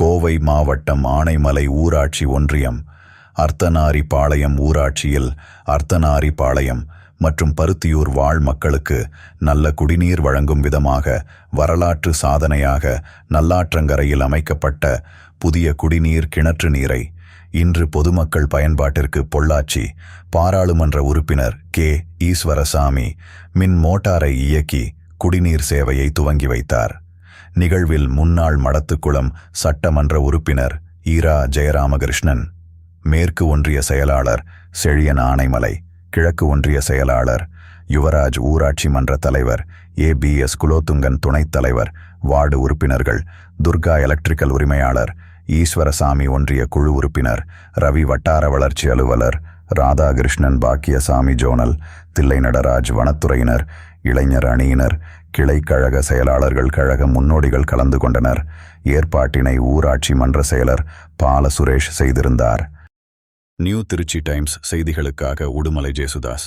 கோவை மாவட்டம் ஆனைமலை ஊராட்சி ஒன்றியம் அர்த்தநாரிபாளையம் ஊராட்சியில் அர்த்தநாரிபாளையம் மற்றும் பருத்தியூர் வாழ் மக்களுக்கு நல்ல குடிநீர் வழங்கும் விதமாக வரலாற்று சாதனையாக நல்லாற்றங்கரையில் அமைக்கப்பட்ட புதிய குடிநீர் கிணற்று நீரை இன்று பொதுமக்கள் பயன்பாட்டிற்கு பொள்ளாச்சி பாராளுமன்ற உறுப்பினர் கே. ஈஸ்வரசாமி மின் மோட்டாரை இயக்கி குடிநீர் சேவையை துவங்கி வைத்தார். நிகழ்வில் முன்னாள் மடத்துக்குளம் சட்டமன்ற உறுப்பினர் ஈரா ஜெயராமகிருஷ்ணன் மேற்கு ஒன்றிய செயலாளர் செழியன் ஆனைமலை கிழக்கு ஒன்றிய செயலாளர் யுவராஜ் ஊராட்சி மன்ற தலைவர் ஏ பி எஸ் குலோத்துங்கன் துணைத் தலைவர் வார்டு உறுப்பினர்கள் துர்கா எலக்ட்ரிக்கல் உரிமையாளர் ஈஸ்வரசாமி ஒன்றிய குழு உறுப்பினர் ரவி வட்டார வளர்ச்சி அலுவலர் ராதாகிருஷ்ணன் பாக்கியசாமி ஜோனல் தில்லை நடராஜ் வனத்துறையினர் இளைஞர் அணியினர் கிளை கழக செயலாளர்கள் கழக முன்னோடிகள் கலந்து கொண்டனர். ஏற்பாட்டினை ஊராட்சி மன்ற செயலர் பால சுரேஷ் செய்திருந்தார். நியூ திருச்சி டைம்ஸ் செய்திகளுக்காக உடுமலை ஜேசுதாஸ்.